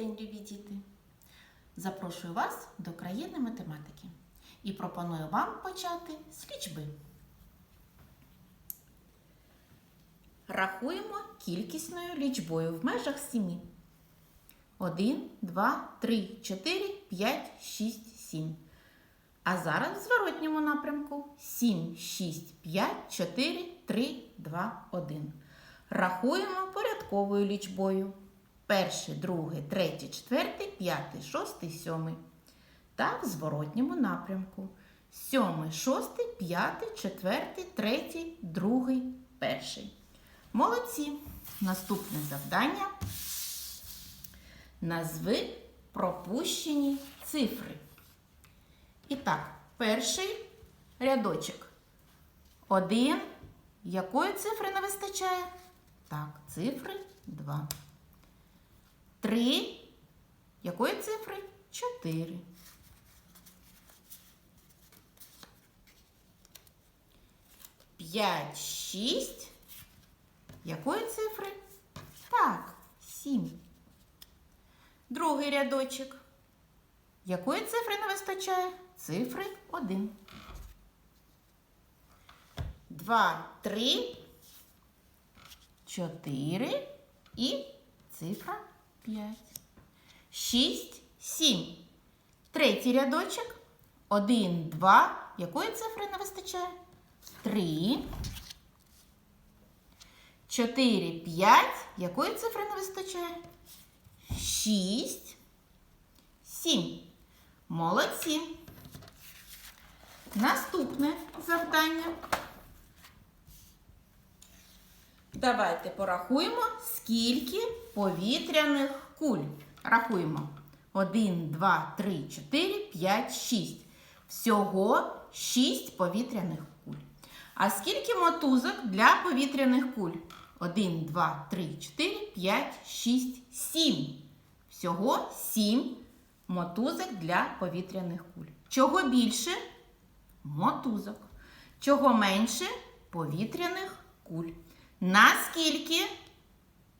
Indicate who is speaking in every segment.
Speaker 1: день, любі діти! Запрошую вас до країни математики і пропоную вам почати з лічби. Рахуємо кількісною лічбою в межах сімі. 1, 2, 3, 4, 5, 6, 7. А зараз в зворотньому напрямку 7, 6, 5, 4, 3, 2, 1. Рахуємо порядковою лічбою. Перший, другий, третій, четвертий, п'ятий, шостий, сьомий. Та в зворотньому напрямку. Сьомий, шостий, п'ятий, четвертий, третій, другий, перший. Молодці. Наступне завдання. Назви пропущені цифри. І так, перший рядочок. Один. Якої цифри не вистачає? Так, цифри 2. Три. Якої цифри? Чотири. П'ять, шість. Якої цифри? Так, сім. Другий рядочок. Якої цифри не вистачає? Цифри 1. 2, 3, 4 і цифра 5. 6, 7. Третій рядочок. 1, 2. Якої цифри не вистачає? 3. 4, 5. Якої цифри не вистачає? 6, 7. Молодці. Наступне завдання. Давайте порахуємо, скільки повітряних куль. Рахуємо. 1, 2, 3, 4, 5, 6. Всього 6 повітряних куль. А скільки мотузок для повітряних куль? 1, 2, 3, 4, 5, 6, 7. Всього 7 мотузок для повітряних куль. Чого більше? Мотузок. Чого менше? Повітряних куль. Наскільки?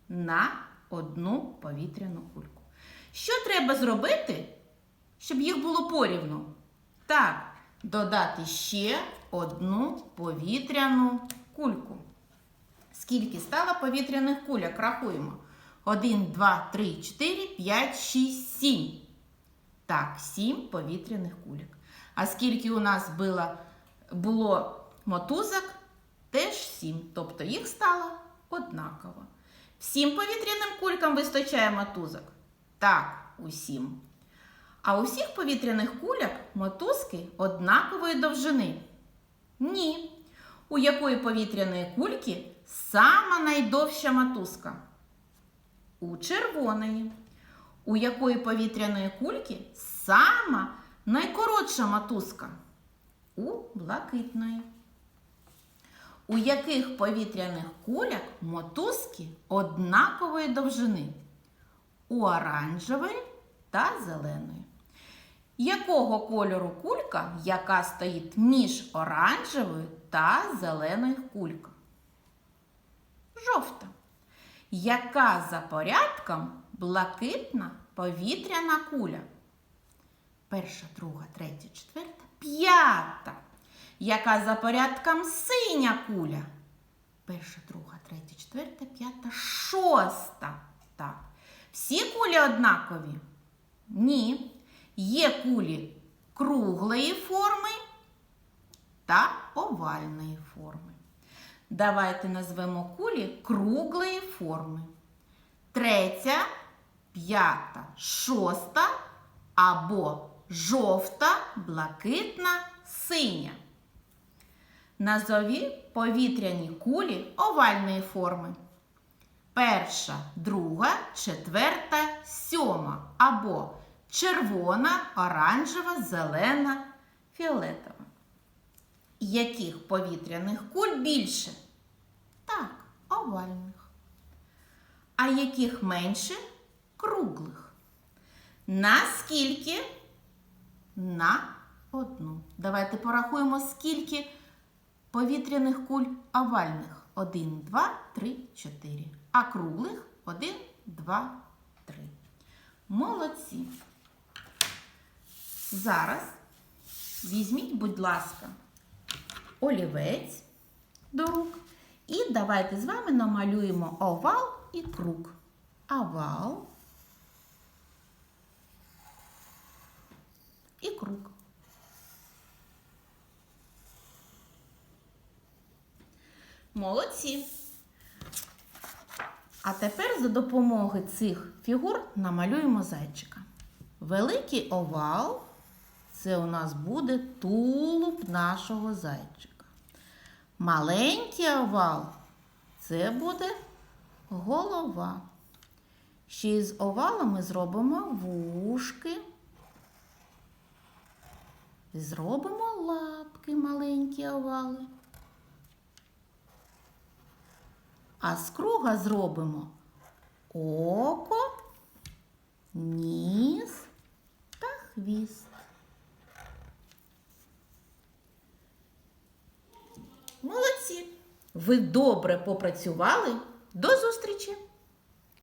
Speaker 1: На одну повітряну кульку. Що треба зробити, щоб їх було порівну? Так, додати ще одну повітряну кульку. Скільки стало повітряних кульок? Рахуємо. 1, 2, 3, 4, 5, 6, 7. Так, 7 повітряних кульок. А скільки у нас було, було мотузок? Теж 7. Тобто їх стало однаково. Всім повітряним кулькам вистачає мотузок? Так, усім. А у всіх повітряних куляк мотузки однакової довжини? Ні. У якої повітряної кульки сама найдовша мотузка? У червоної. У якої повітряної кульки сама найкоротша мотузка? У блакитної. У яких повітряних куляк мотузки однакової довжини? У оранжевої та зеленої. Якого кольору кулька, яка стоїть між оранжевою та зеленою кулькою? Жовта. Яка за порядком блакитна повітряна куля? Перша, друга, третя, четверта, п'ята. Яка за порядком синя куля? Перша, друга, третя, четверта, п'ята, шоста. Так. Всі кулі однакові? Ні. Є кулі круглої форми та овальної форми. Давайте назвемо кулі круглої форми. Третя, п'ята, шоста або жовта, блакитна, синя. Назові повітряні кулі овальної форми. Перша, друга, четверта, сьома або червона, оранжева, зелена, фіолетова. Яких повітряних куль більше? Так, овальних. А яких менше? Круглих. Наскільки? На одну. Давайте порахуємо, скільки повітряних куль овальних. 1, 2, 3, 4. А круглих 1, 2, 3. Молодці. Зараз візьміть, будь ласка, олівець до рук. І давайте з вами намалюємо овал і круг. Овал і круг. Молодці. А тепер за допомогою цих фігур намалюємо зайчика. Великий овал це у нас буде тулуб нашого зайчика. Маленький овал це буде голова. Ще із овала ми зробимо вушки. Зробимо лапки маленькі овали. А з круга зробимо око, ніс та хвіст. Молодці! Ви добре попрацювали. До зустрічі!